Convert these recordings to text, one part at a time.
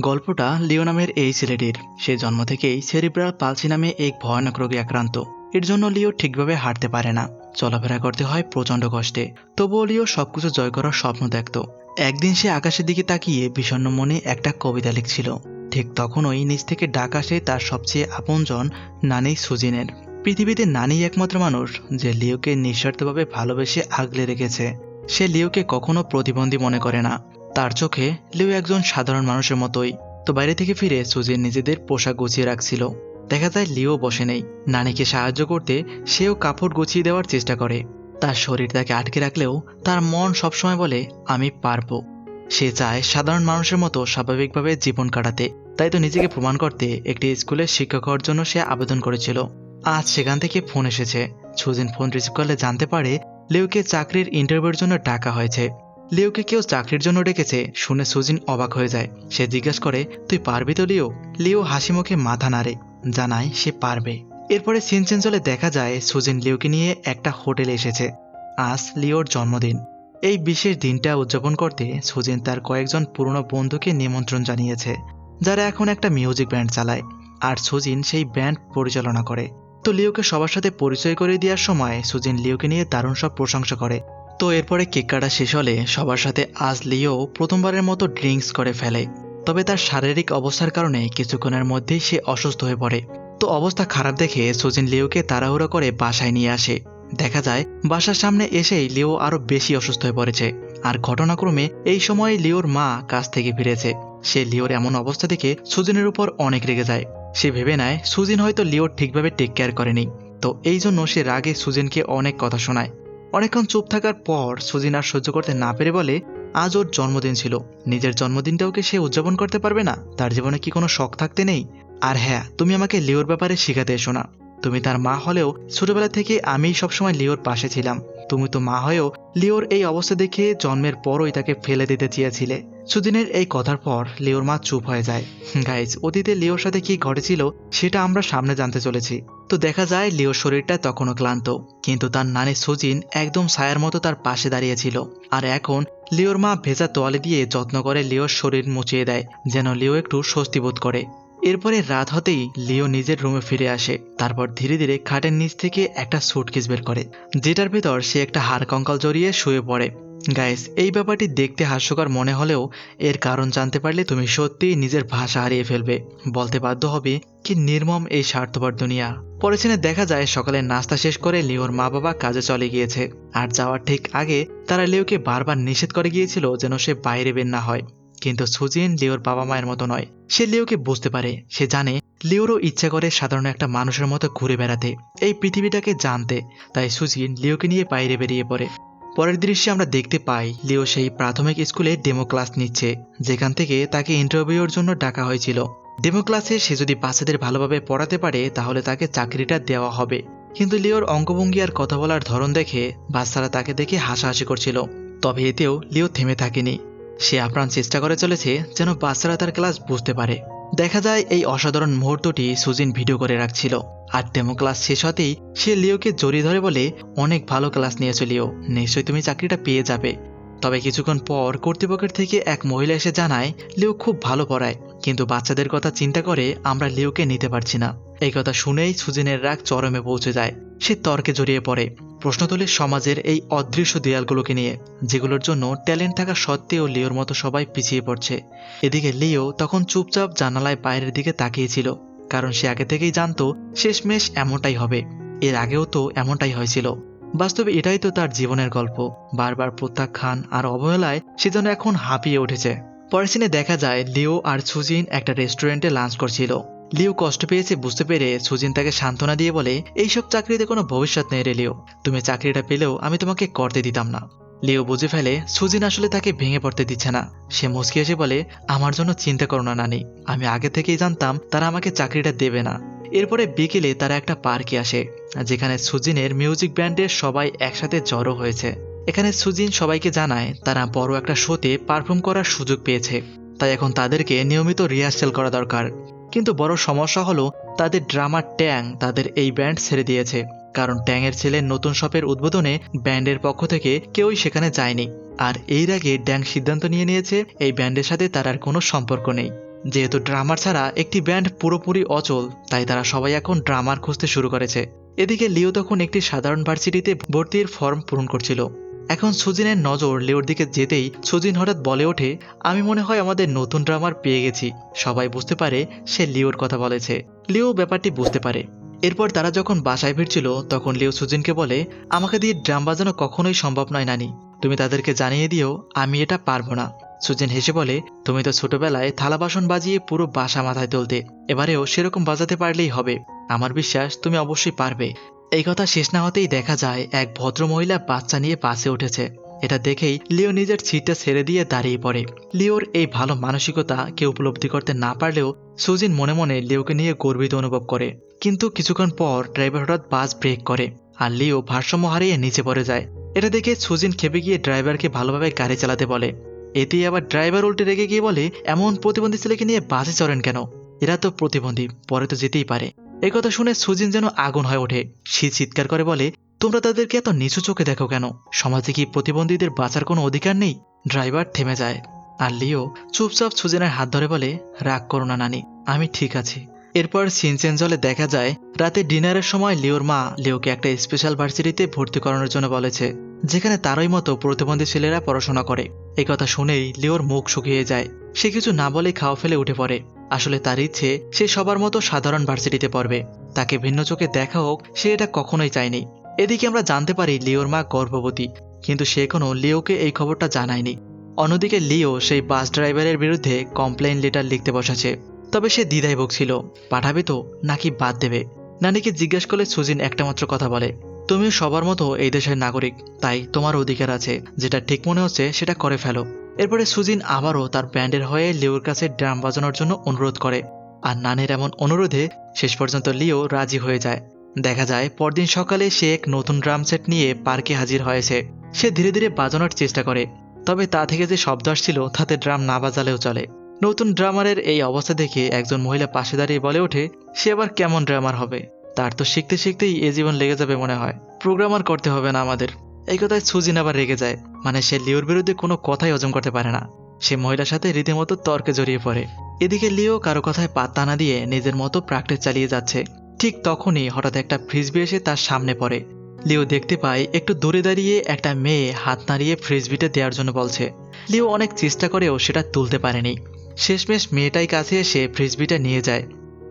গল্পটা লিও নামের এই ছেলেটির। সে জন্ম থেকেই সেরিব্রাল পালসি নামে এক ভয়ানক রোগে আক্রান্ত। এর জন্য লিও ঠিকভাবে হাঁটতে পারে না। চলাফেরা করতে হয় প্রচণ্ড কষ্টে। তবুও লিও সবকিছু জয় করার স্বপ্ন দেখত। একদিন সে আকাশের দিকে তাকিয়ে বিষণ্ণ মনে একটা কবিতা লিখছিল। ঠিক তখনই নিচ থেকে ডাক আসে তার সবচেয়ে আপনজন নানি সুজিনের। পৃথিবীতে নানি একমাত্র মানুষ যে লিওকে নিঃস্বার্থভাবে ভালোবেসে আগলে রেখেছে। সে লিওকে কখনো প্রতিবন্ধী মনে করে না। তার চোখে লিও একজন সাধারণ মানুষের মতোই, তো বাইরে থেকে ফিরে সুজিন নিজেদের পোশাক গুছিয়ে রাখছিল। দেখা যায় লিও বসে নেই। নানিকে সাহায্য করতে সেও কাপড় গুছিয়ে দেওয়ার চেষ্টা করে। তার শরীর তাকে আটকে রাখলেও তার মন সবসময় বলে, আমি পারব। সে চায় সাধারণ মানুষের মতো স্বাভাবিকভাবে জীবন কাটাতে। তাই তো নিজেকে প্রমাণ করতে একটি স্কুলের শিক্ষক হওয়ার জন্য সে আবেদন করেছিল। আজ সেখান থেকে ফোন এসেছে। সুজিন ফোন রিসিভ করলে জানতে পারে, লিওকে চাকরির ইন্টারভিউর জন্য ডাকা হয়েছে। লিওকে কেউ চাকরির জন্য ডেকেছে শুনে সুজিন অবাক হয়ে যায়। সে জিজ্ঞেস করে, তুই পারবি তো, লিও? লিও হাসি মুখে মাথা নাড়ে, জানায় সে পারবে। এরপরে সিনচেঞ্চলে দেখা যায় সুজিন লিওকে নিয়ে একটা হোটেলে এসেছে। আজ লিওর জন্মদিন। এই বিশেষ দিনটা উদযাপন করতে সুজিন তার কয়েকজন পুরনো বন্ধুকে নিমন্ত্রণ জানিয়েছে, যারা এখন একটা মিউজিক ব্যান্ড চালায়, আর সুজিন সেই ব্যান্ড পরিচালনা করে। তো লিওকে সবার সাথে পরিচয় করে দেওয়ার সময় সুজিন লিওকে নিয়ে দারুণ সব প্রশংসা করে। তো এরপরে কেক কাটা শেষ হলে সবার সাথে আজ লিও প্রথমবারের মতো ড্রিঙ্কস করে ফেলে। তবে তার শারীরিক অবস্থার কারণে কিছুক্ষণের মধ্যেই সে অসুস্থ হয়ে পড়ে। তো অবস্থা খারাপ দেখে সচিন লিওকে তাড়াহুড়ো করে বাসায় নিয়ে আসে। দেখা যায়, বাসার সামনে এসেই লিও আরও বেশি অসুস্থ হয়ে পড়েছে। আর ঘটনাক্রমে এই সময় লিওর মা কাজ থেকে ফিরেছে। সে লিওর এমন অবস্থা দেখে সুজিনের উপর অনেক রেগে যায়। সে ভেবে নেয়, সুজিন হয়তো লিওর ঠিকভাবে টেক কেয়ার করেনি। তো এই জন্য সে রাগে সুজিনকে অনেক কথা শোনায়। অনেকক্ষণ চুপ থাকার পর সুজিন আর সহ্য করতে না পেরে বলে, আজ ওর জন্মদিন ছিল। নিজের জন্মদিনটাও কি সে উদযাপন করতে পারবে না? তার জীবনে কি কোনো শখ থাকতে নেই? আর হ্যাঁ তুমি আমাকে লিওর ব্যাপারে শিখাতে এসো না। তুমি তার মা হলেও ছোটবেলা থেকে আমি সবসময় লিওর পাশে ছিলাম। তুমি তো মা হয়েও লিওর এই অবস্থা দেখে জন্মের পরই তাকে ফেলে দিতে চেয়েছিলে। সুদিনের এই কথার পর লিওর মা চুপ হয়ে যায়। গাইজ অতীতে লিওর সাথে কি ঘটেছিল সেটা আমরা সামনে জানতে চলেছি। তো দেখা যায় লিওর শরীরটা তখনও ক্লান্ত, কিন্তু তার নানি সুজিন একদম ছায়ার মতো তার পাশে দাঁড়িয়েছিল আর এখন লিওর মা ভেজা তোয়ালে দিয়ে যত্ন করে লিওর শরীর মুছিয়ে দেয়, যেন লিও একটু স্বস্তি বোধ করে। এরপরে রাত হতেই লিও নিজের রুমে ফিরে আসে। তারপর ধীরে ধীরে খাটের নিচ থেকে একটা সুটকেস বের করে। যেটার ভেতর সে একটা হাড় কঙ্কাল জড়িয়ে শুয়ে পড়ে। গাইস এই ব্যাপারটি দেখতে হাস্যকর মনে হলেও এর কারণ জানতে পারলে তুমি সত্যিই নিজের ভাষা হারিয়ে ফেলবে। বলতে বাধ্য হবে কি নির্মম এই স্বার্থপর দুনিয়া। পরে সিনে দেখা যায় সকালে নাস্তা শেষ করে লিওর মা বাবা কাজে চলে গিয়েছে। আর যাওয়ার ঠিক আগে তারা লিওকে বারবার নিষেধ করে গিয়েছিল যেন সে বাইরে বের না হয়। কিন্তু সুজিন লিওর বাবা মায়ের মতো নয়। সে লিওকে বুঝতে পারে, সে জানে লিওরও ইচ্ছা করে সাধারণ একটা মানুষের মতো ঘুরে বেড়াতে, এই পৃথিবীটাকে জানতে, তাই সুজিন লিওকে নিয়ে বাইরে বেরিয়ে পড়ে। পরের দৃশ্যে আমরা দেখতে পাই, লিও সেই প্রাথমিক স্কুলে ডেমো ক্লাস নিচ্ছে, যেখান থেকে তাকে ইন্টারভিউর জন্য ডাকা হয়েছিল। ডেমো ক্লাসে সে যদি বাচ্চাদের ভালোভাবে পড়াতে পারে, তাহলে তাকে চাকরিটা দেওয়া হবে। কিন্তু লিওর অঙ্গভঙ্গি আর কথা বলার ধরন দেখে বাচ্চারা তাকে দেখে হাসাহাসি করছিল। তবে এতেও লিও থেমে থাকেনি। সে আপ্রাণ চেষ্টা করে চলেছে যেন বাচ্চারা তার ক্লাস বুঝতে পারে। দেখা যায় এই অসাধারণ মুহূর্তটি সুজিন ভিডিও করে রাখছিল। আর ডেমো ক্লাস শেষ হতেই সে লিওকে জড়িয়ে ধরে বলে, অনেক ভালো ক্লাস নিয়েছো লিও, নিশ্চয়ই তুমি চাকরিটা পেয়ে যাবে। তবে কিছুক্ষণ পর কর্তৃপক্ষের থেকে এক মহিলা এসে জানায়, লিও খুব ভালো পড়ায়, কিন্তু বাচ্চাদের কথা চিন্তা করে আমরা লিওকে নিতে পারছি না। এই কথা শুনেই সুজিনের রাগ চরমে পৌঁছে যায়। সে তর্কে জড়িয়ে পড়ে। প্রশ্ন তোলে সমাজের এই অদৃশ্য দেয়ালগুলোকে নিয়ে, যেগুলোর জন্য ট্যালেন্ট থাকা সত্ত্বেও লিওর মতো সবাই পিছিয়ে পড়ছে। এদিকে লিও তখন চুপচাপ জানালায় বাইরের দিকে তাকিয়েছিল, কারণ সে আগে থেকেই জানতো, শেষমেশ এমনটাই হবে। এর আগেও তো এমনটাই হয়েছিল। বাস্তবে এটাই তো তার জীবনের গল্প। বারবার প্রত্যাখ্যান আর অবহেলায় সে যেন এখন হাঁপিয়ে উঠেছে। পরের সিনে দেখা যায়, লিও আর সুজিন একটা রেস্টুরেন্টে লাঞ্চ করছিল। লিও কষ্ট পেয়েছে বুঝতে পেরে সুজিন তাকে সান্ত্বনা দিয়ে বলে, এইসব চাকরিতে কোনো ভবিষ্যৎ নেই রে লিও। তুমি চাকরিটা পেলেও আমি তোমাকে করতে দিতাম না। লিও বুঝে ফেলে, সুজিন আসলে তাকে ভেঙে পড়তে দিচ্ছে না। সে মুসকি এসে বলে, আমার জন্য চিন্তা করো না, নানি। আমি আগে থেকেই জানতাম তারা আমাকে চাকরিটা দেবে না। এরপরে বিকেলে তারা একটা পার্কে আসে, যেখানে সুজিনের মিউজিক ব্যান্ডের সবাই একসাথে জড়ো হয়েছে। এখানে সুজিন সবাইকে জানায়, তারা বড় একটা শোতে পারফর্ম করার সুযোগ পেয়েছে। তাই এখন তাদেরকে নিয়মিত রিহার্সেল করা দরকার। কিন্তু বড় সমস্যা হলো তাদের ড্রামার ট্যাং তাদের এই ব্যান্ড ছেড়ে দিয়েছে। কারণ ট্যাংয়ের ছেলের নতুন শপের উদ্বোধনে ব্যান্ডের পক্ষ থেকে কেউই সেখানে যায়নি। আর এর আগে ড্যাং সিদ্ধান্ত নিয়ে নিয়েছে, এই ব্যান্ডের সাথে তার আর কোনো সম্পর্ক নেই। যেহেতু ড্রামার ছাড়া একটি ব্যান্ড পুরোপুরি অচল, তাই তারা সবাই এখন ড্রামার খুঁজতে শুরু করেছে। এদিকে লিও তখন একটি সাধারণ ভার্সিটিতে ভর্তির ফর্ম পূরণ করছিল। এখন সুজিনের নজর লেওর দিকে যেতেই সুজিন হঠাৎ বলে ওঠে, আমি মনে হয় আমাদের নতুন ড্রামার পেয়ে গেছি। সবাই বুঝতে পারে সে লিওর কথা বলেছে। লিও ব্যাপারটি বুঝতে পারে। এরপর তারা যখন বাসায় ফিরছিল, তখন লিও সুজিনকে বলে, আমাকে দিয়ে ড্রাম বাজানো কখনোই সম্ভব নয়, নানি। তুমি তাদেরকে জানিয়ে দিও, আমি এটা পারব না। সুজিন হেসে বলে, তুমি তো ছোটবেলায় থালা বাসন বাজিয়ে পুরো বাসা মাথায় তুলতে, এবারেও সেরকম বাজাতে পারলেই হবে। আমার বিশ্বাস তুমি অবশ্যই পারবে। এই কথা শেষ না হতেই দেখা যায় এক ভদ্র মহিলা বাচ্চা নিয়ে পাশে উঠেছে। এটা দেখেই লিও নিজের সিটটা ছেড়ে দিয়ে দাঁড়িয়ে পড়ে। লিওর এই ভালো মানসিকতা কেউ উপলব্ধি করতে না পারলেও সুজিন মনে মনে লিওকে নিয়ে গর্বিত অনুভব করে। কিন্তু কিছুক্ষণ পর ড্রাইভার হঠাৎ বাস ব্রেক করে আর লিও ভারসাম্য হারিয়ে নিচে পড়ে যায়। এটা দেখে সুজিন খেপে গিয়ে ড্রাইভারকে ভালোভাবে গাড়ি চালাতে বলে। এতেই আবার ড্রাইভার উল্টে রেগে গিয়ে বলে, এমন প্রতিবন্ধী ছেলেকে নিয়ে বাসে চড়েন কেন? এরা তো প্রতিবন্ধী, পরে তো যেতেই পারে। এই কথা শুনে সুজিন যেন আগুন হয়ে ওঠে। শীত চিৎকার করে বলে, তোমরা তাদেরকে এত নিচু চোখে দেখো কেন? সমাজে কি প্রতিবন্ধীদের বাঁচার কোনো অধিকার নেই? ড্রাইভার থেমে যায়। আর লিও চুপচাপ সুজেনের হাত ধরে বলে, রাগ করো না, নানি, আমি ঠিক আছি। এরপর সিনচেন জলে দেখা যায়, রাতে ডিনারের সময় লিওর মা লিওকে একটা স্পেশাল ভার্সিটিতে ভর্তি করানোর জন্য বলেছে, যেখানে তারই মতো প্রতিবন্ধী ছেলেরা পড়াশোনা করে। এই কথা শুনেই লিওর মুখ শুকিয়ে যায়। সে কিছু না বলে খাওয়া ফেলে উঠে পড়ে। আসলে তার ইচ্ছে, সে সবার মতো সাধারণ ভার্সিটিতে পড়বে। তাকে ভিন্ন চোখে দেখা হোক, সে এটা কখনোই চায়নি। এদিকে আমরা জানতে পারি লিওর মা গর্ভবতী, কিন্তু সে কোনো লিওকে এই খবরটা জানায়নি। অন্যদিকে লিও সেই বাস ড্রাইভারের বিরুদ্ধে কমপ্লেইন লেটার লিখতে বসেছে। তবে সে দ্বিধায় বকছিল পাঠাবে তো, নাকি বাদ দেবে? নানিকে জিজ্ঞেস করলে সুজিন একটা মাত্র কথা বলে, তুমিও সবার মতো এই দেশের নাগরিক, তাই তোমার অধিকার আছে। যেটা ঠিক মনে হচ্ছে, সেটা করে ফেলো। এরপরে সুজিন আবারও তার ব্যান্ডের হয়ে লিওর কাছে ড্রাম বাজানোর জন্য অনুরোধ করে, আর নানের এমন অনুরোধে শেষ পর্যন্ত লিও রাজি হয়ে যায়। দেখা যায়, পরদিন সকালে সে এক নতুন ড্রাম সেট নিয়ে পার্কে হাজির হয়েছে। সে ধীরে ধীরে বাজানোর চেষ্টা করে, তবে তা থেকে যে শব্দ আসছিল, তাতে ড্রাম না বাজালেও চলে। নতুন ড্রামারের এই অবস্থা দেখে একজন মহিলা পাশে দাঁড়িয়ে বলে ওঠে, সে আবার কেমন ড্রামার হবে? তার তো শিখতে শিখতেই এ জীবন লেগে যাবে মনে হয়। প্রোগ্রামার করতে হবে না আমাদের। এই কথায় সুজিন আবার রেগে যায়। মানে সে লিওর বিরুদ্ধে কোনো কথাই হজম করতে পারে না। সে মহিলার সাথে রীতিমতো তর্কে জড়িয়ে পড়ে। এদিকে লিও কারও কথায় পাত্তা না দিয়ে নিজের মতো প্র্যাকটিস চালিয়ে যাচ্ছে। ঠিক তখনই হঠাৎ একটা ফ্রিজবি এসে তার সামনে পড়ে। লিও দেখতে পায়, একটু দূরে দাঁড়িয়ে একটা মেয়ে হাত নাড়িয়ে ফ্রিজবিটা দেওয়ার জন্য বলছে। লিও অনেক চেষ্টা করেও সেটা তুলতে পারেনি। শেষমেশ মেয়েটাই কাছে এসে ফ্রিজবিটা নিয়ে যায়।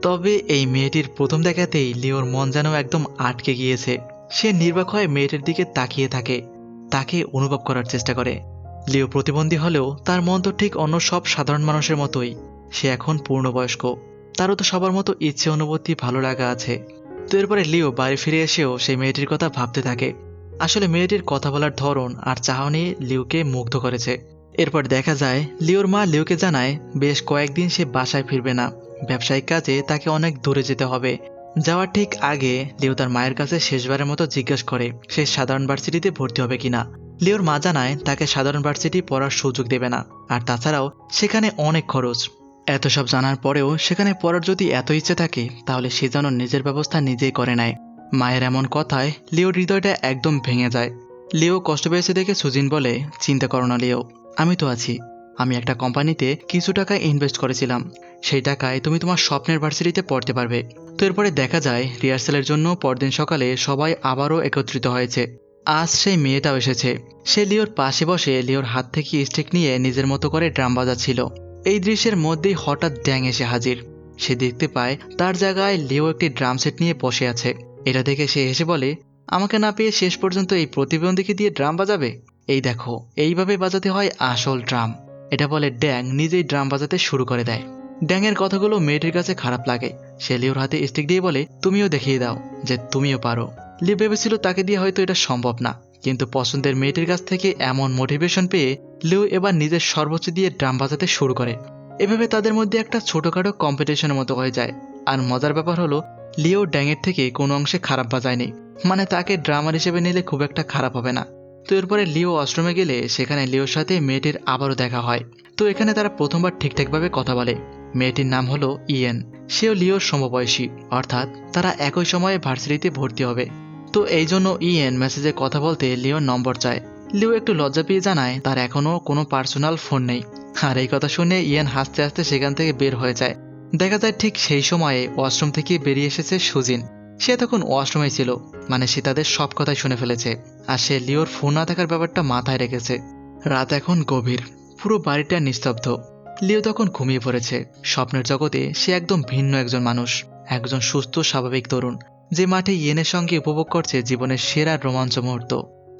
তবে এই মেয়েটির প্রথম দেখাতেই লিওর মন যেন একদম আটকে গিয়েছে। সে নির্বাক হয়ে মেয়েটির দিকে তাকিয়ে থাকে। তাকে অনুভব করার চেষ্টা করে। লিও প্রতিবন্ধী হলেও তার মন তো ঠিক অন্য সব সাধারণ মানুষের মতোই। সে এখন পূর্ণবয়স্ক। তারও তো সবার মতো ইচ্ছে, অনুভূতি, ভালো লাগা আছে। তো এরপরে লিও বাড়ি ফিরে এসেও সেই মেয়েটির কথা ভাবতে থাকে। আসলে মেয়েটির কথা বলার ধরন আর চাহনি লিওকে মুগ্ধ করেছে। এরপর দেখা যায়, লিওর মা লিওকে জানায়, বেশ কয়েকদিন সে বাসায় ফিরবে না। ব্যবসায়িক কাজে তাকে অনেক দূরে যেতে হবে। যাওয়ার ঠিক আগে লিও তার মায়ের কাছে শেষবারের মতো জিজ্ঞেস করে, সে সাধারণ ভার্সিটিতে ভর্তি হবে কিনা? লিওর মা জানায়, তাকে সাধারণ ভার্সিটি পড়ার সুযোগ দেবে না। আর তাছাড়াও, সেখানে অনেক খরচ। এত সব জানার পরেও সেখানে পড়ার যদি এত ইচ্ছে থাকে, তাহলে সে যেন নিজের ব্যবস্থা নিজেই করে নেয়। মায়ের এমন কথায় লিওর হৃদয়টা একদম ভেঙে যায়। লিও কষ্ট পেয়েছে দেখে সুজিন বলে, চিন্তা করো না, লিও। আমি তো আছি। আমি একটা কোম্পানিতে কিছু টাকা ইনভেস্ট করেছিলাম। সেই টাকায় তুমি তোমার স্বপ্নের ভার্সিটিতে পড়তে পারবে। তো এরপরে দেখা যায় রিহার্সালের জন্য পরদিন সকালে সবাই আবারও একত্রিত হয়েছে। আজ সেই মেয়েটাও এসেছে। সে লিওর পাশে বসে লিওর হাত থেকে স্টিক নিয়ে নিজের মতো করে ড্রাম বাজাচ্ছিল। এই দৃশ্যের মধ্যেই হঠাৎ ড্যাং এসে হাজির। সে দেখতে পায়, তার জায়গায় লিও একটি ড্রাম সেট নিয়ে বসে আছে। এটা দেখে সে হেসে বলে, আমাকে না পেয়ে শেষ পর্যন্ত এই প্রতিবন্ধীকে দিয়ে ড্রাম বাজাবে? এই দেখো, এইভাবে বাজাতে হয় আসল ড্রাম। এটা বলে ড্যাং নিজেই ড্রাম বাজাতে শুরু করে দেয়। ড্যাংয়ের কথাগুলো মেয়েটির কাছে খারাপ লাগে। সে লিওর হাতে স্টিক দিয়ে বলে, তুমিও দেখিয়ে দাও যে তুমিও পারো। লিও ভেবেছিল তাকে দিয়ে হয়তো এটা সম্ভব না, কিন্তু পছন্দের মেয়েটির কাছ থেকে এমন মোটিভেশন পেয়ে লিও এবার নিজের সর্বোচ্চ দিয়ে ড্রাম বাজাতে শুরু করে। এভাবে তাদের মধ্যে একটা ছোটখাটো কম্পিটিশনের মতো হয়ে যায়। আর মজার ব্যাপার হলো, লিও ড্যাংয়ের থেকে কোনো অংশে খারাপ বাজায়নি। মানে তাকে ড্রামার হিসেবে নিলে খুব একটা খারাপ হবে না। তো এরপরে লিও আশ্রমে গেলে সেখানে লিওর সাথে মেয়েটির আবারও দেখা হয়। তো এখানে তারা প্রথমবার ঠিকঠাকভাবে কথা বলে। মেয়েটির নাম হলো ইয়েন। সেও লিওর সমবয়সী। অর্থাৎ তারা একই সময়ে ভার্সিটিতে ভর্তি হবে। তো এই জন্য ইয়েন মেসেজে কথা বলতে লিওর নম্বর চায়। লিও একটু লজ্জা পেয়ে জানায়, তার এখনও কোনো পার্সোনাল ফোন নেই। আর এই কথা শুনে ইয়ান হাসতে হাসতে সেখান থেকে বের হয়ে যায়। দেখা যায় ঠিক সেই সময়ে ওয়াশরুম থেকে বেরিয়ে এসেছে সুজিন। সে তখন ওয়াশরুমে ছিল মানে সে তাদের সব কথাই শুনে ফেলেছে, আর সে লিওর ফোন না থাকার ব্যাপারটা মাথায় রেখেছে। রাত এখন গভীর, পুরো বাড়িটা নিস্তব্ধ। লিও তখন ঘুমিয়ে পড়েছে, স্বপ্নের জগতে সে একদম ভিন্ন একজন মানুষ, একজন সুস্থ, স্বাভাবিক তরুণ, যে মাঠে ইয়েনের সঙ্গে উপভোগ করছে জীবনের সেরা রোমাঞ্চ মুহূর্ত।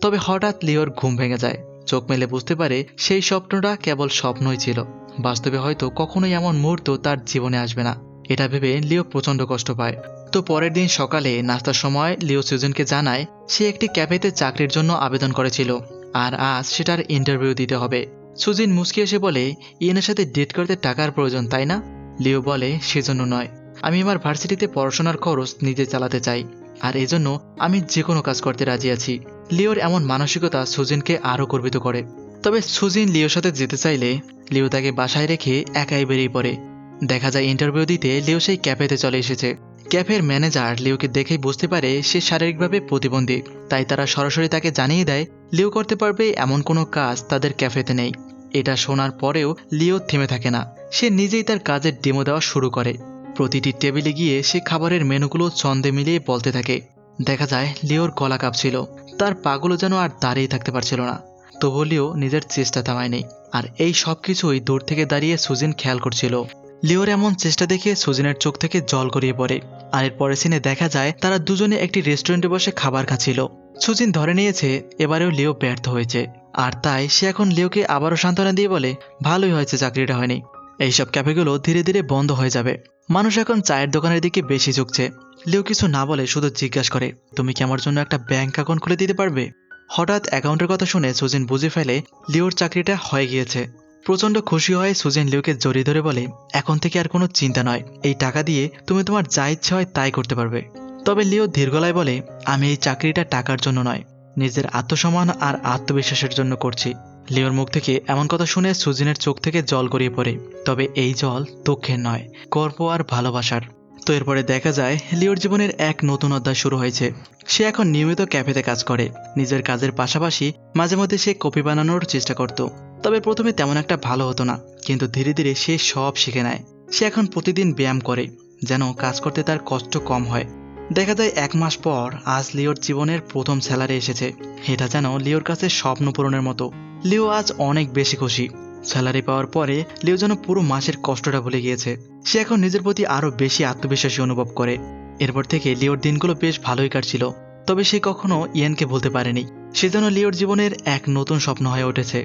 তবে হঠাৎ লিওর ঘুম ভেঙে যায়, চোখ মেলে বুঝতে পারে সেই স্বপ্নটা কেবল স্বপ্নই ছিল, বাস্তবে হয়তো কখনোই এমন মুহূর্ত তার জীবনে আসবে না। এটা ভেবে লিও প্রচণ্ড কষ্ট পায়। তো পরের দিন সকালে নাস্তার সময় লিও সুজনকে জানায়, সে একটি ক্যাফেতে চাকরির জন্য আবেদন করেছিল, আর আজ সেটার ইন্টারভিউ দিতে হবে। সুজিন মুসকি এসে বলে, ইয়েনের সাথে ডেট করতে টাকার প্রয়োজন, তাই না? লিও বলে, সেজন্য নয়। আমি আমার ভার্সিটিতে পড়াশোনার খরচ নিজে চালাতে চাই, আর এজন্য আমি যে কোনো কাজ করতে রাজি আছি। লিওর এমন মানসিকতা সুজিনকে আরও গর্বিত করে। তবে সুজিন লিওর সাথে যেতে চাইলে লিও তাকে বাসায় রেখে একাই বেরিয়ে পড়ে। দেখা যায় ইন্টারভিউ দিতে লিও সেই ক্যাফেতে চলে এসেছে। ক্যাফের ম্যানেজার লিওকে দেখেই বুঝতে পারে সে শারীরিকভাবে প্রতিবন্ধী, তাই তারা সরাসরি তাকে জানিয়ে দেয়, লিও করতে পারবে এমন কোনো কাজ তাদের ক্যাফেতে নেই। এটা শোনার পরেও লিও থেমে থাকে না। সে নিজেই তার কাজের ডেমো দেওয়া শুরু করে। প্রতিটি টেবিলে গিয়ে সে খাবারের মেনুগুলো ছন্দে মিলিয়ে বলতে থাকে। দেখা যায়, লিওর গলা কাঁপছিল। তার পাগুলো যেন আর দাঁড়িয়ে থাকতে পারছিল না। তবু লিও নিজের চেষ্টা থামায়নি। আর এই সব কিছুই দূর থেকে দাঁড়িয়ে সুজিন খেয়াল করছিল। লিওর এমন চেষ্টা দেখে সুজিনের চোখ থেকে জল গড়িয়ে পড়ে। আর এর পরের সিনে দেখা যায় তারা দুজনে একটি রেস্টুরেন্টে বসে খাবার খাচ্ছিল। সুজিন ধরে নিয়েছে, এবারেও লিও ব্যর্থ হয়েছে। আর তাই সে এখন লিওকে আবারও সান্ত্বনা দিয়ে বলে, ভালোই হয়েছে চাকরিটা হয়নি। এইসব ক্যাফেগুলো ধীরে ধীরে বন্ধ হয়ে যাবে। মানুষ এখন চায়ের দোকানের দিকে বেশি ঝুঁকছে। লিও কিছু না বলে শুধু জিজ্ঞাসা করে, তুমি কি আমার জন্য একটা ব্যাংক অ্যাকাউন্ট খুলে দিতে পারবে? হঠাৎ অ্যাকাউন্টের কথা শুনে সুজিন বুঝে ফেলে, লিওর চাকরিটা হয়ে গিয়েছে। প্রচণ্ড খুশি হয়ে সুজেন লিওকে জড়িয়ে ধরে বলে, এখন থেকে আর কোনো চিন্তা নয়। এই টাকা দিয়ে তুমি তোমার যা ইচ্ছা হয় তাই করতে পারবে। তবে লিও দীর্ঘলায় বলে, আমি এই চাকরিটা টাকার জন্য নয়, নিজের আত্মসম্মান আর আত্মবিশ্বাসের জন্য করছি। লিওর মুখ থেকে এমন কথা শুনে সুজিনের চোখ থেকে জল গড়িয়ে পড়ে, তবে এই জল দুঃখের নয়, গর্ব আর ভালোবাসার। তো এরপরে দেখা যায়, লিওর জীবনের এক নতুন অধ্যায় শুরু হয়েছে। সে এখন নিয়মিত ক্যাফেতে কাজ করে, নিজের কাজের পাশাপাশি মাঝে মধ্যে সে কপি বানানোর চেষ্টা করত। তবে প্রথমে তেমন একটা ভালো হতো না, কিন্তু ধীরে ধীরে সে সব শিখে নেয়। সে এখন প্রতিদিন ব্যায়াম করে, যেন কাজ করতে তার কষ্ট কম হয়। দেখা যায় এক মাস পর আজ লিওর জীবনের প্রথম স্যালারি এসেছে। এটা যেন লিওর কাছে স্বপ্ন পূরণের মতো। লিও আজ অনেক বেশি খুশি। স্যালারি পাওয়ার পরে লিও যেন পুরো মাসের কষ্টটা ভুলে গিয়েছে। সে এখন নিজের প্রতি আরও বেশি আত্মবিশ্বাসী অনুভব করে। এরপর থেকে লিওর দিনগুলো বেশ ভালোই কাটছিল। তবে সে কখনো ইয়ানকে বলতে পারেনি। সে যেন লিওর জীবনের এক নতুন স্বপ্ন হয়ে উঠেছে।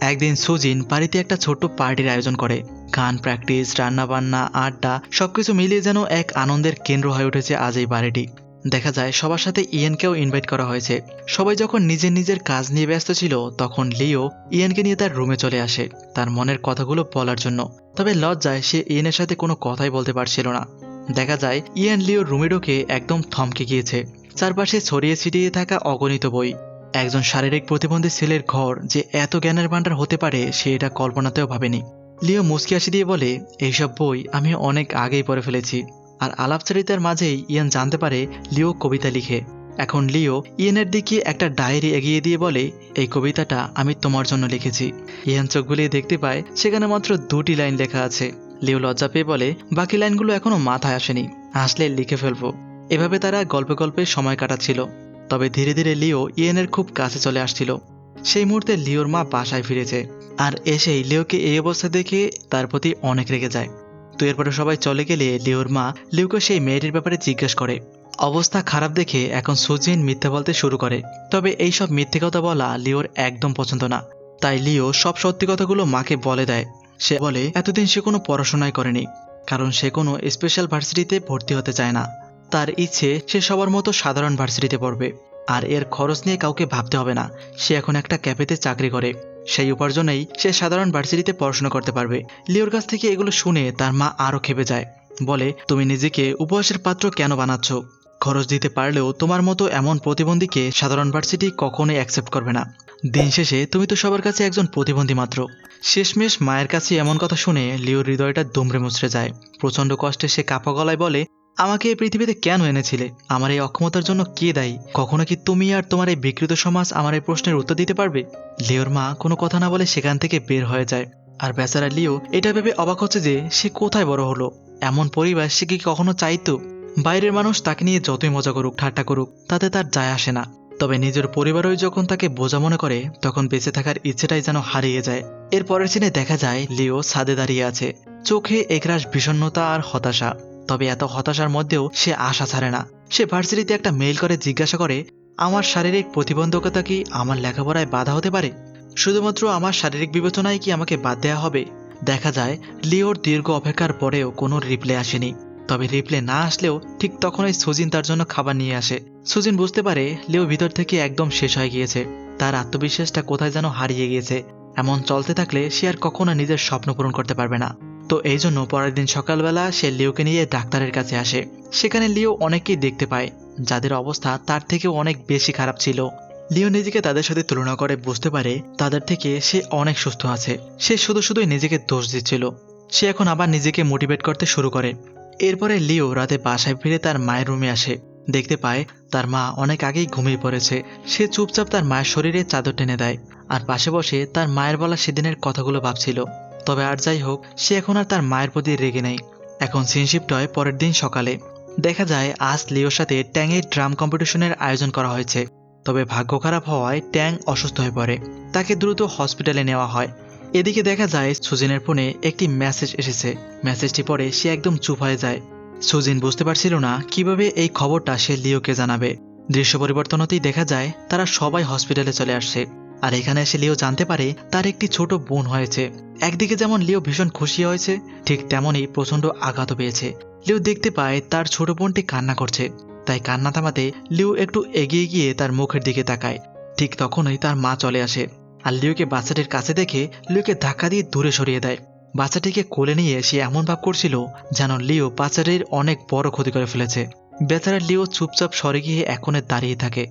একদিন সুজিন বাড়িতে একটা ছোট্ট পার্টির আয়োজন করে। গান প্র্যাকটিস, রান্নাবান্না, আড্ডা, সবকিছু মিলিয়ে যেন এক আনন্দের কেন্দ্র হয়ে উঠেছে আজ এই বাড়িটি। দেখা যায় সবার সাথে ইয়েনকেও ইনভাইট করা হয়েছে। সবাই যখন নিজের নিজের কাজ নিয়ে ব্যস্ত ছিল, তখন লিও ইয়েনকে নিয়ে তার রুমে চলে আসে, তার মনের কথাগুলো বলার জন্য। তবে লজ্জায় সে ইয়েনের সাথে কোনো কথাই বলতে পারছিল না। দেখা যায় ইয়েন লিওর রুমে ঢুকে একদম থমকে গিয়েছে। চারপাশে ছড়িয়ে ছিটিয়ে থাকা অগণিত বই। একজন শারীরিক প্রতিবন্ধী ছেলের ঘর যে এত জ্ঞানের ভাণ্ডার হতে পারে, সে এটা কল্পনাতেও ভাবেনি। লিও মুসকি হাসি দিয়ে বলে, এইসব বই আমি অনেক আগেই পড়ে ফেলেছি। আর আলাপচারিতার মাঝেই ইয়ান জানতে পারে লিও কবিতা লিখে। এখন লিও ইয়েনের দিকে একটা ডায়েরি এগিয়ে দিয়ে বলে, এই কবিতাটা আমি তোমার জন্য লিখেছি। ইয়ান চোখ বুলিয়ে দেখতে পায়, সেখানে মাত্র দুটি লাইন লেখা আছে। লিও লজ্জা পেয়ে বলে, বাকি লাইনগুলো এখনও মাথায় আসেনি, আসলে লিখে ফেলব। এভাবে তারা গল্পে গল্পে সময় কাটাচ্ছিল। তবে ধীরে ধীরে লিও ইয়েনের খুব কাছে চলে আসছিল। সেই মুহূর্তে লিওর মা বাসায় ফিরেছে, আর এসেই লিওকে এই অবস্থা দেখে তার প্রতি অনেক রেগে যায়। তো এরপরে সবাই চলে গেলে লিওর মা লিওকে সেই মেয়েটির ব্যাপারে জিজ্ঞেস করে। অবস্থা খারাপ দেখে এখন সুজিন মিথ্যে বলতে শুরু করে, তবে এই সব মিথ্যে কথা বলা লিওর একদম পছন্দ না। তাই লিও সব সত্যি কথাগুলো মাকে বলে দেয়। সে বলে, এতদিন সে কোনো পড়াশোনাই করেনি, কারণ সে কোনো স্পেশাল ভার্সিটিতে ভর্তি হতে চায় না। তার ইচ্ছে, সে সবার মতো সাধারণ ভার্সিটিতে পড়বে। আর এর খরচ নিয়ে কাউকে ভাবতে হবে না। সে এখন একটা ক্যাফেতে চাকরি করে। সেই উপার্জনেই সে সাধারণ ভার্সিটিতে পড়াশোনা করতে পারবে। লিওর কাছ থেকে এগুলো শুনে তার মা আরও খেপে যায়। বলে, তুমি নিজেকে উপহাসের পাত্র কেন বানাচ্ছ? খরচ দিতে পারলেও তোমার মতো এমন প্রতিবন্ধীকে সাধারণ ভার্সিটি কখনোই অ্যাকসেপ্ট করবে না। দিন শেষে তুমি তো সবার কাছে একজন প্রতিবন্ধী মাত্র। শেষমেশ মায়ের কাছে এমন কথা শুনে লিওর হৃদয়টা দুমড়ে মুচড়ে যায়। প্রচণ্ড কষ্টে সে কাপা গলায় বলে আমাকে এই পৃথিবীতে কেন এনেছিলে? আমার এই অক্ষমতার জন্য কে দায়ী? কখনো কি তুমি আর তোমার এই বিকৃত সমাজ আমার এই প্রশ্নের উত্তর দিতে পারবে? লিওর মা কোনো কথা না বলে সেখান থেকে বের হয়ে যায়। আর বেচারা লিও এটা ভেবে অবাক হচ্ছে যে সে কোথায় বড় হলো? এমন পরিবার সে কি কখনো চাইতো? বাইরের মানুষ তাকে নিয়ে যতই মজা করুক, ঠাট্টা করুক, তাতে তার যায় আসে না। তবে নিজের পরিবারই যখন তাকে বোঝা মনে করে, তখন বেঁচে থাকার ইচ্ছেটাই যেন হারিয়ে যায়। এর পরের সিনে দেখা যায় লিও ছাদে দাঁড়িয়ে আছে। চোখে একরাশ বিষণ্ণতা আর হতাশা। তবে এত হতাশার মধ্যেও সে আশা ছাড়ে না। সে ভার্সিটিতে একটা মেইল করে জিজ্ঞাসা করে, আমার শারীরিক প্রতিবন্ধকতা কি আমার লেখাপড়ায় বাধা হতে পারে? শুধুমাত্র আমার শারীরিক বিবেচনায় কি আমাকে বাদ দেওয়া হবে? দেখা যায়, লিওর দীর্ঘ অপেক্ষার পরেও কোনো রিপ্লে আসেনি। তবে রিপ্লে না আসলেও ঠিক তখনই সুজিন তার জন্য খাবার নিয়ে আসে। সুজিন বুঝতে পারে, লিও ভিতর থেকে একদম শেষ হয়ে গিয়েছে। তার আত্মবিশ্বাসটা কোথায় যেন হারিয়ে গিয়েছে। এমন চলতে থাকলে সে আর কখনো নিজের স্বপ্ন পূরণ করতে পারবে না। তো এই জন্য পরের দিন সকালবেলা সে লিওকে নিয়ে ডাক্তারের কাছে আসে। সেখানে লিও অনেককেই দেখতে পায়। যাদের অবস্থা তার থেকেও অনেক বেশি খারাপ ছিল। লিও নিজেকে তাদের সাথে তুলনা করে বুঝতে পারে তাদের থেকে সে অনেক সুস্থ আছে। সে শুধু শুধুই নিজেকে দোষ দিচ্ছিল। সে এখন আবার নিজেকে মোটিভেট করতে শুরু করে। এরপরে লিও রাতে বাসায় ফিরে তার মায়ের রুমে আসে। দেখতে পায় তার মা অনেক আগেই ঘুমিয়ে পড়েছে। সে চুপচাপ তার মায়ের শরীরে চাদর টেনে দেয়। আর পাশে বসে তার মায়ের বলা সেদিনের কথাগুলো ভাবছিল। তবে আর যাই হোক, সে এখন আর তার মায়ের প্রতি রেগে নেই। এখন সিনশিফট পরের দিন সকালে। দেখা যায়, আজ লিওর সাথে ট্যাংয়ের ড্রাম কম্পিটিশনের আয়োজন করা হয়েছে। তবে ভাগ্য খারাপ হওয়ায় ট্যাং অসুস্থ হয়ে পড়ে। তাকে দ্রুত হসপিটালে নেওয়া হয়। এদিকে দেখা যায়, সুজিনের ফোনে একটি মেসেজ এসেছে। মেসেজটি পড়ে সে একদম চুপ হয়ে যায়। সুজিন বুঝতে পারছিল না কীভাবে এই খবরটা সে লিওকে জানাবে। দৃশ্য পরিবর্তন হতেই দেখা যায়, তারা সবাই হসপিটালে চলে আসছে। আর এখানে এসে লিও জানতে পারে তার একটি ছোট বোন হয়েছে। একদিকে যেমন লিও ভীষণ খুশি হয়েছে, ঠিক তেমনই প্রচণ্ড আঘাত পেয়েছে। লিও দেখতে পায় তার ছোট বোনটি কান্না করছে, তাই কান্না থামাতে লিও একটু এগিয়ে গিয়ে তার মুখের দিকে তাকায়। ঠিক তখনই তার মা চলে আসে আর লিওকে বাচ্চাটির কাছে দেখে লিওকে ধাক্কা দিয়ে দূরে সরিয়ে দেয়। বাচ্চাটিকে কোলে নিয়ে সে এমন ভাব করছিল যেন লিও বাচ্চাটির অনেক বড় ক্ষতি করে ফেলেছে। বেচারা লিও চুপচাপ সরে গিয়ে এখনে দাঁড়িয়ে থাকে।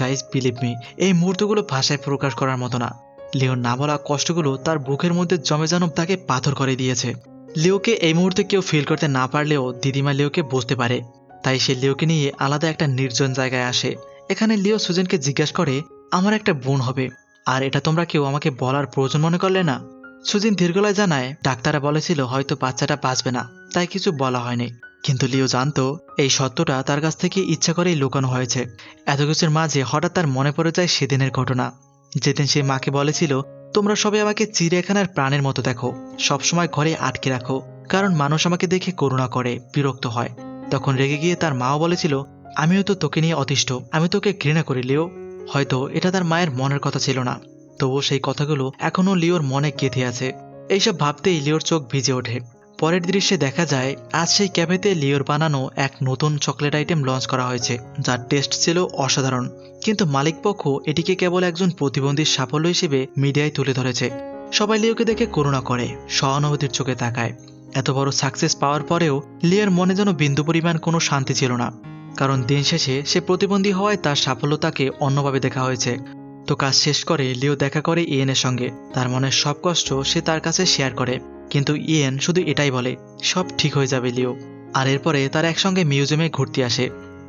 গাইজ বিলিভ মি এই মুহূর্তগুলো ভাষায় প্রকাশ করার মতো না। লিওর না বলা কষ্টগুলো তার বুকের মধ্যে জমে যেন তাকে পাথর করে দিয়েছে। লিওকে এই মুহূর্তে কেউ ফিল করতে না পারলেও দিদিমা লিওকে বুঝতে পারে। তাই সে লিওকে নিয়ে আলাদা একটা নির্জন জায়গায় আসে। এখানে লিও সুজেনকে জিজ্ঞাসা করে, আমার একটা বোন হবে। আর এটা তোমরা কেউ আমাকে বলার প্রয়োজন মনে করলে না? সুজিন দীর্ঘলায় জানায় ডাক্তাররা বলেছিল হয়তো বাচ্চাটা বাঁচবে না, তাই কিছু বলা হয়নি। কিন্তু লিও জানতো, এই সত্যটা তার কাছ থেকে ইচ্ছা করেই লুকানো হয়েছে। এত কিছুর মাঝে হঠাৎ তার মনে পড়ে যায় সেদিনের ঘটনা। যেদিন সে মাকে বলেছিল, তোমরা সবাই আমাকে চিড়িয়াখানার প্রাণের মতো দেখো। সবসময় ঘরে আটকে রাখো, কারণ মানুষ আমাকে দেখে করুণা করে, বিরক্ত হয়। তখন রেগে গিয়ে তার মাও বলেছিল, আমিও তো তোকে নিয়ে অতিষ্ঠ, আমি তোকে ঘৃণা করি, লিও। হয়তো এটা তার মায়ের মনের কথা ছিল না। তবুও সেই কথাগুলো এখনও লিওর মনে গেঁথে আছে। এইসব ভাবতেই লিওর চোখ ভিজে ওঠে। পরের দৃশ্যে দেখা যায়, আজ সেই ক্যাফেতে লিওর বানানো এক নতুন চকলেট আইটেম লঞ্চ করা হয়েছে, যার টেস্ট ছিল অসাধারণ। কিন্তু মালিকপক্ষ এটিকে কেবল একজন প্রতিবন্ধীর সাফল্য হিসেবে মিডিয়ায় তুলে ধরেছে। সবাই লিওকে দেখে করুণা করে, সহানুভূতির চোখে তাকায়। এত বড় সাকসেস পাওয়ার পরেও লিওর মনে যেন বিন্দু পরিমাণ কোনো শান্তি ছিল না। কারণ দিন শেষে সে প্রতিবন্ধী হওয়ায় তার সাফল্যতাকে অন্যভাবে দেখা হয়েছে। তো কাজ শেষ করে লিও দেখা করে ইয়েনের সঙ্গে। তার মনের সব কষ্ট সে তার কাছে শেয়ার করে। কিন্তু ইয়েন শুধু এটাই বলে, সব ঠিক হয়ে যাবে লিও। আর এরপরে তারা একসঙ্গে মিউজিয়ামে ঘুরতে আসে।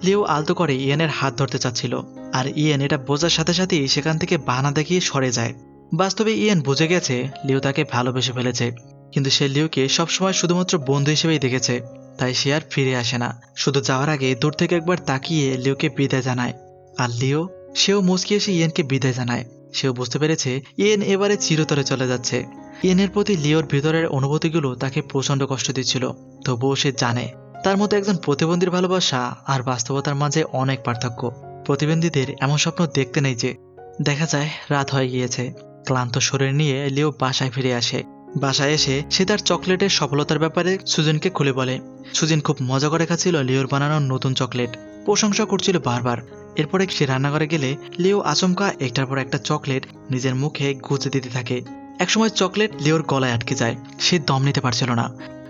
লিও আলতো করে ইয়েনের হাত ধরতে চাচ্ছিল, আর ইয়েন এটা বোঝার সাথে সাথেই সেখান থেকে বাহানা দেখিয়ে সরে যায়। বাস্তবে ইয়েন বুঝে গেছে লিও তাকে ভালোবেসে ফেলেছে, কিন্তু সে লিওকে সবসময় শুধুমাত্র বন্ধু হিসেবেই দেখেছে, তাই সে আর ফিরে আসে না। শুধু যাওয়ার আগে দূর থেকে একবার তাকিয়ে লিওকে বিদায় জানায়, আর লিও সেও মুচকি এসে ইয়েনকে বিদায় জানায়। সেও বুঝতে পেরেছে ইয়েন এবারে চিরতরে চলে যাচ্ছে। ইয়েনের প্রতি লিওর ভিতরের অনুভূতিগুলো তাকে প্রচণ্ড কষ্ট দিচ্ছিল, তবুও সে জানে। তার মতো একজন প্রতিবন্ধীর ভালোবাসা আর বাস্তবতার মাঝে অনেক পার্থক্য। প্রতিবন্ধীদের এমন স্বপ্ন দেখতে নেই যে, দেখা যায় রাত হয়ে গিয়েছে। ক্লান্ত শরীর নিয়ে লিও বাসায় ফিরে আসে। বাসায় এসে সে তার চকলেটের সফলতার ব্যাপারে সুজনকে খুলে বলে, সুজিন, খুব মজা করে খাচ্ছিল লিওর বানানো নতুন চকলেট। প্রশংসা করছিল বারবার। এরপরে সে রান্নাঘরে গেলে লিও আচমকা একটার পর একটা চকলেট নিজের মুখে গুঁজে দিতে থাকে। একসময় চকলেট লিওর গলায় আটকে যায়। সে দম নিতে পারছিল না।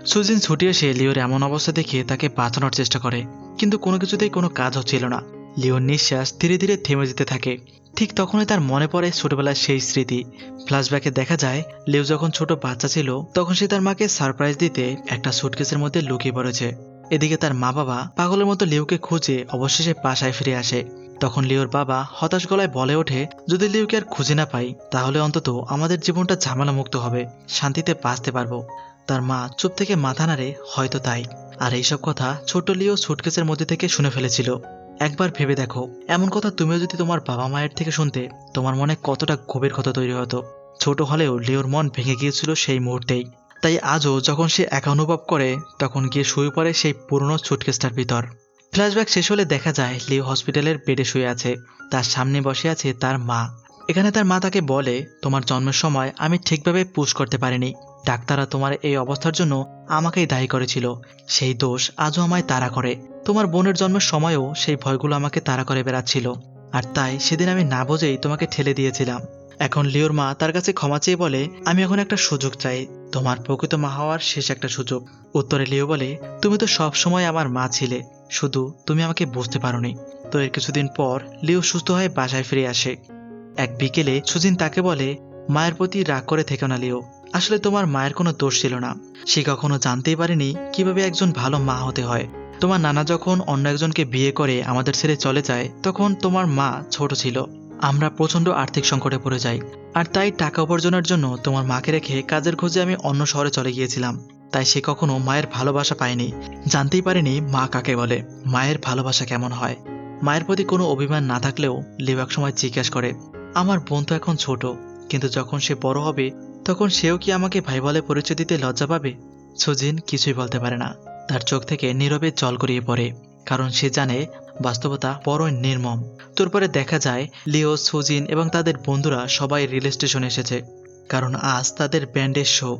সুজিন ছুটে এসে লিওর এমন অবস্থা দেখে তাকে বাঁচানোর চেষ্টা করে, কিন্তু কোনো কিছুতেই কোনো কাজ হচ্ছিল না। লিওর নিঃশ্বাস ধীরে ধীরে থেমে যেতে থাকে। ঠিক তখনই তার মনে পড়ে ছোটবেলার সেই স্মৃতি। ফ্ল্যাশব্যাকে দেখা যায়, লিও যখন ছোট বাচ্চা ছিল, তখন সে তার মাকে সারপ্রাইজ দিতে একটা সুটকেসের মধ্যে লুকিয়ে পড়েছে। এদিকে তার মা বাবা পাগলের মতো লিওকে খুঁজে অবশেষে বাসায় ফিরে আসে। তখন লিওর বাবা হতাশ গলায় বলে ওঠে, যদি লিওকে আর খুঁজে না পাই, তাহলে অন্তত আমাদের জীবনটা ঝামেলা মুক্ত হবে, শান্তিতে বাঁচতে পারব। তার মা চুপ থেকে মাথা নাড়ে, হয়তো তাই। আর এইসব কথা ছোট লিও সুটকেসের মধ্যে থেকে শুনে ফেলেছিল। একবার ভেবে দেখো, এমন কথা তুমিও যদি তোমার বাবা মায়ের থেকে শুনতে, তোমার মনে কতটা গভীর ক্ষত তৈরি হতো। ছোট হলেও লিওর মন ভেঙে গিয়েছিল সেই মুহূর্তেই। তাই আজও যখন সে একা অনুভব করে, তখন গিয়ে শুয়ে পড়ে সেই পুরনো সুটকেসটার ভিতর। ফ্ল্যাশব্যাক শেষ হলে দেখা যায় লিও হসপিটালের বেডে শুয়ে আছে। তার সামনে বসে আছে তার মা। এখানে তার মা তাকে বলে, তোমার জন্মের সময় আমি ঠিকভাবে পুশ করতে পারিনি। ডাক্তাররা তোমার এই অবস্থার জন্য আমাকেই দায়ী করেছিল। সেই দোষ আজও আমায় তাড়া করে। তোমার বোনের জন্মের সময়ও সেই ভয়গুলো আমাকে তাড়া করে বেড়াচ্ছিল। আর তাই সেদিন আমি না বুঝেই তোমাকে ঠেলে দিয়েছিলাম। এখন লিওর মা তার কাছে ক্ষমা চেয়ে বলে, আমি এখন একটা সুযোগ চাই। তোমার প্রকৃত মা হওয়ার শেষ একটা সুযোগ। উত্তরে লিও বলে, তুমি তো সব সময় আমার মা ছিলে। শুধু তুমি আমাকে বুঝতে পারোনি। তো এর কিছুদিন পর লিও সুস্থ হয়ে বাসায় ফিরে আসে। এক বিকেলে সুজিন তাকে বলে, মায়ের প্রতি রাগ করে থেকো না, লিও। আসলে তোমার মায়ের কোনো দোষ ছিল না। সে কখনো জানতেই পারেনি কীভাবে একজন ভালো মা হতে হয়। তোমার নানা যখন অন্য একজনকে বিয়ে করে আমাদের ছেড়ে চলে যায়, তখন তোমার মা ছোট ছিল। আমরা প্রচণ্ড আর্থিক সংকটে পড়ে যাই। আর তাই টাকা উপার্জনের জন্য তোমার মাকে রেখে কাজের খোঁজে আমি অন্য শহরে চলে গিয়েছিলাম। তাই সে কখনো মায়ের ভালোবাসা পায়নি। জানতেই পারেনি মা কাকে বলে। মায়ের ভালোবাসা কেমন হয়? মায়ের প্রতি কোনো অভিমান না থাকলেও লিও এক সময় জিজ্ঞেস করে, আমার বোন তো এখন ছোট, কিন্তু যখন সে বড় হবে, তখন সেও কি আমাকে ভাই বলে পরিচয় দিতে লজ্জা পাবে? সুজিন কিছুই বলতে পারে না। তার চোখ থেকে নীরবে জল গড়িয়ে পড়ে, কারণ সে জানে বাস্তবতা বড়ই নির্মম। তারপরে দেখা যায়, লিও, সুজিন এবং তাদের বন্ধুরা সবাই রেল স্টেশনে এসেছে, কারণ আজ তাদের ব্যান্ডের শো।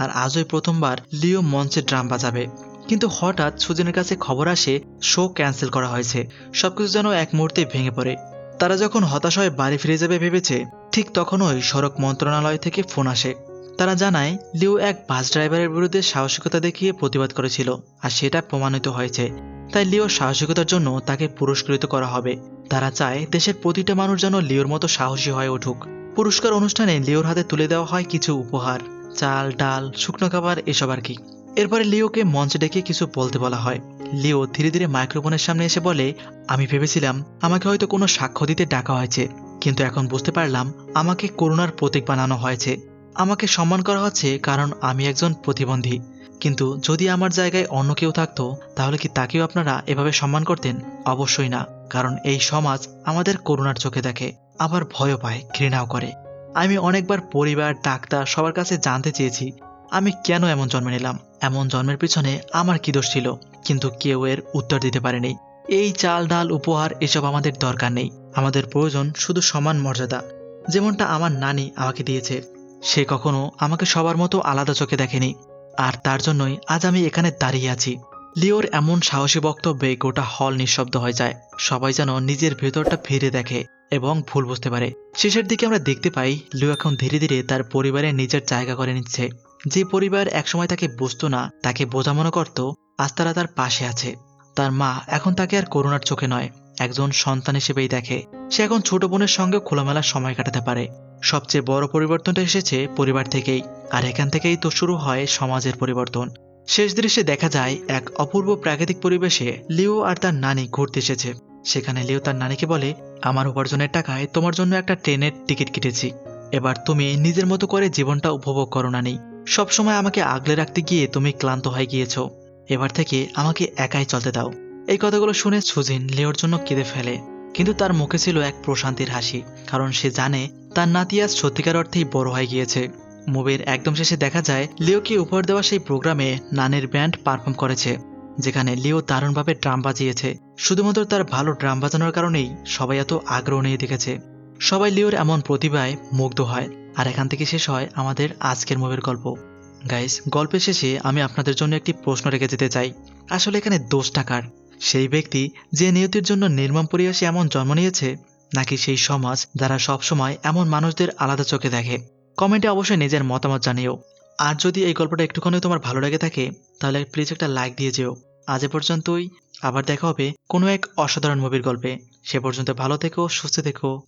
আর আজই প্রথমবার লিও মঞ্চে ড্রাম বাজাবে। কিন্তু হঠাৎ সুজিনের কাছে খবর আসে, শো ক্যান্সেল করা হয়েছে। সবকিছু যেন এক মুহূর্তে ভেঙে পড়ে। তারা যখন হতাশ হয়ে বাড়ি ফিরে যাবে ভেবেছে, ঠিক তখনই সড়ক মন্ত্রণালয় থেকে ফোন আসে। তারা জানায়, লিও এক বাস ড্রাইভারের বিরুদ্ধে সাহসিকতা দেখিয়ে প্রতিবাদ করেছিল, আর সেটা প্রমাণিত হয়েছে। তাই লিও সাহসিকতার জন্য তাকে পুরস্কৃত করা হবে। তারা চায় দেশের প্রতিটা মানুষ যেন লিওর মতো সাহসী হয়ে উঠুক। পুরস্কার অনুষ্ঠানে লিওর হাতে তুলে দেওয়া হয় কিছু উপহার। চাল, ডাল, শুকনো খাবার, এসব আর কি। এরপরে লিওকে মঞ্চে ডেকে কিছু বলতে বলা হয়। লিও ধীরে ধীরে মাইক্রোফোনের সামনে এসে বলে, আমি ভেবেছিলাম আমাকে হয়তো কোনো সাক্ষ্য দিতে ডাকা হয়েছে, কিন্তু এখন বুঝতে পারলাম আমাকে করুণার প্রতীক বানানো হয়েছে। আমাকে সম্মান করা হচ্ছে কারণ আমি একজন প্রতিবন্ধী। কিন্তু যদি আমার জায়গায় অন্য কেউ থাকতো, তাহলে কি তাকেও আপনারা এভাবে সম্মান করতেন? অবশ্যই না, কারণ এই সমাজ আমাদের করুণার চোখে দেখে, আবার ভয়ও পায়, ঘৃণাও করে। আমি অনেকবার পরিবার, ডাক্তার সবার কাছে জানতে চেয়েছি, আমি কেন এমন জন্ম নিলাম? এমন জন্মের পিছনে আমার কি দোষ ছিল? কিন্তু কেউ এর উত্তর দিতে পারেনি। এই চাল, ডাল, উপহার, এসব আমাদের দরকার নেই। আমাদের প্রয়োজন শুধু সমান মর্যাদা। যেমনটা আমার নানি আমাকে দিয়েছে। সে কখনো আমাকে সবার মতো আলাদা চোখে দেখেনি। আর তার জন্যই আজ আমি এখানে দাঁড়িয়ে আছি। লিওর এমন সাহসী বক্তব্যে গোটা হল নিঃশব্দ হয়ে যায়। সবাই যেন নিজের ভেতরটা ফিরে দেখে এবং ভুল বুঝতে পারে। শেষের দিকে আমরা দেখতে পাই, লিও এখন ধীরে ধীরে তার পরিবারে নিজের জায়গা করে নিচ্ছে। যে পরিবার একসময় তাকে বুঝতো না, তাকে বোঝা মনে করত, আজ তারা তার পাশে আছে। তার মা এখন তাকে আর করুণার চোখে নয়, একজন সন্তান হিসেবেই দেখে। সে এখন ছোট বোনের সঙ্গে খোলামেলা সময় কাটাতে পারে। সবচেয়ে বড় পরিবর্তনটা এসেছে পরিবার থেকেই, আর এখান থেকেই তো শুরু হয় সমাজের পরিবর্তন। শেষ দৃশ্যে দেখা যায় এক অপূর্ব প্রাকৃতিক পরিবেশে লিও আর তার নানি ঘুরতে এসেছে। সেখানে লিও তার নানিকে বলে, আমার উপার্জনের টাকায় তোমার জন্য একটা ট্রেনের টিকিট কেটেছি। এবার তুমি নিজের মতো করে জীবনটা উপভোগ করো না নেই সবসময় আমাকে আগলে রাখতে গিয়ে তুমি ক্লান্ত হয়ে গিয়েছ। এবার থেকে আমাকে একাই চলতে দাও। এই কথাগুলো শুনে সুজিন লিওর জন্য কেঁদে ফেলে। কিন্তু তার মুখে ছিল এক প্রশান্তির হাসি, কারণ সে জানে তার নাতি আজ সত্যিকার অর্থেই বড় হয়ে গিয়েছে। মুভির একদম শেষে দেখা যায়, লিওকে উপহার দেওয়া সেই প্রোগ্রামে নানের ব্যান্ড পারফর্ম করেছে, যেখানে লিও দারুণভাবে ড্রাম বাজিয়েছে। শুধুমাত্র তার ভালো ড্রাম বাজানোর কারণেই সবাই এত আগ্রহ নিয়ে দেখেছে। সবাই লিওর এমন প্রতিভায় মুগ্ধ হয়। আর এখান থেকে শেষ হয় আমাদের আজকের মুভির গল্প। গাইস, গল্পের শেষে আমি আপনাদের জন্য একটি প্রশ্ন রেখে যেতে চাই। আসলে এখানে দোষ টাকার সেই ব্যক্তি যে নিয়তির জন্য নির্মম পরিহাসে এমন জন্ম নিয়েছে, নাকি সেই সমাজ যারা সবসময় এমন মানুষদের আলাদা চোখে দেখে? কমেন্টে অবশ্যই নিজের মতামত জানিও। আর যদি এই গল্পটা একটুখানি তোমার ভালো লেগে থাকে, তাহলে প্লিজ একটা লাইক দিয়ে যেও। আজ এ পর্যন্তই। আবার দেখা হবে কোনো এক অসাধারণ মুভির গল্পে। সে পর্যন্ত ভালো থেকো, সুস্থ থেকো।